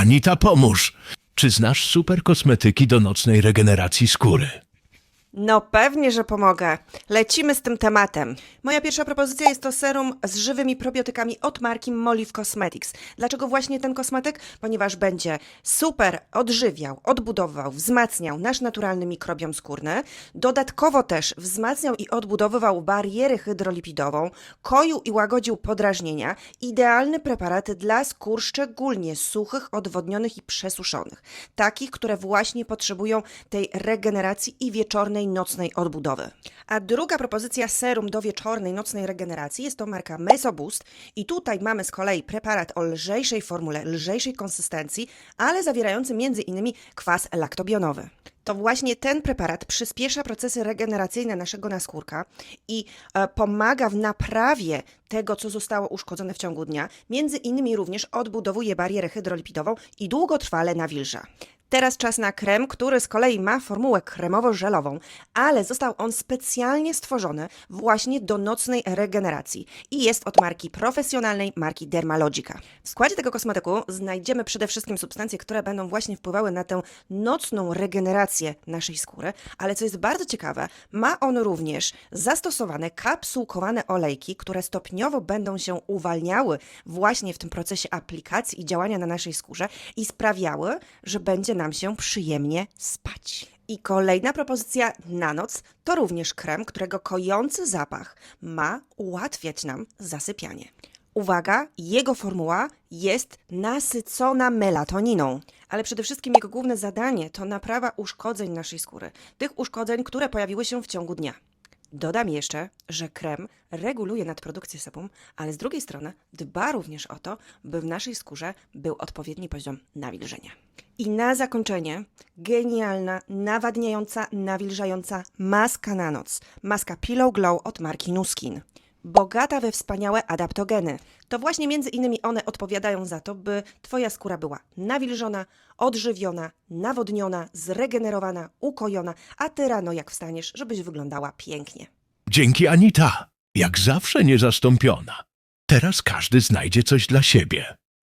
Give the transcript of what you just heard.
Anita, pomóż. Czy znasz super kosmetyki do nocnej regeneracji skóry? No pewnie, że pomogę. Lecimy z tym tematem. Moja pierwsza propozycja jest to serum z żywymi probiotykami od marki Molive Cosmetics. Dlaczego właśnie ten kosmetyk? Ponieważ będzie super odżywiał, odbudowywał, wzmacniał nasz naturalny mikrobiom skórny. Dodatkowo też wzmacniał i odbudowywał barierę hydrolipidową, koił i łagodził podrażnienia. Idealny preparat dla skór szczególnie suchych, odwodnionych i przesuszonych. Takich, które właśnie potrzebują tej regeneracji i wieczornej, nocnej odbudowy. A druga propozycja serum do wieczornej, nocnej regeneracji jest to marka Mesoboost i tutaj mamy z kolei preparat o lżejszej formule, lżejszej konsystencji, ale zawierający m.in. kwas laktobionowy. To właśnie ten preparat przyspiesza procesy regeneracyjne naszego naskórka i e, pomaga w naprawie tego, co zostało uszkodzone w ciągu dnia. Między innymi również odbudowuje barierę hydrolipidową i długotrwale nawilża. Teraz czas na krem, który z kolei ma formułę kremowo-żelową, ale został on specjalnie stworzony właśnie do nocnej regeneracji i jest od marki profesjonalnej, marki Dermalogica. W składzie tego kosmetyku znajdziemy przede wszystkim substancje, które będą właśnie wpływały na tę nocną regenerację naszej skóry, ale co jest bardzo ciekawe, ma on również zastosowane kapsułkowane olejki, które stopniowo będą się uwalniały właśnie w tym procesie aplikacji i działania na naszej skórze i sprawiały, że będzie nam się przyjemnie spać. I kolejna propozycja na noc to również krem, którego kojący zapach ma ułatwiać nam zasypianie. Uwaga, jego formuła jest nasycona melatoniną, ale przede wszystkim jego główne zadanie to naprawa uszkodzeń naszej skóry, tych uszkodzeń, które pojawiły się w ciągu dnia. Dodam jeszcze, że krem reguluje nadprodukcję sebum, ale z drugiej strony dba również o to, by w naszej skórze był odpowiedni poziom nawilżenia. I na zakończenie genialna, nawadniająca, nawilżająca maska na noc. Maska Pillow Glow od marki Nuskin. Bogata we wspaniałe adaptogeny. To właśnie między innymi one odpowiadają za to, by Twoja skóra była nawilżona, odżywiona, nawodniona, zregenerowana, ukojona, a Ty rano jak wstaniesz, żebyś wyglądała pięknie. Dzięki Anita. Jak zawsze niezastąpiona. Teraz każdy znajdzie coś dla siebie.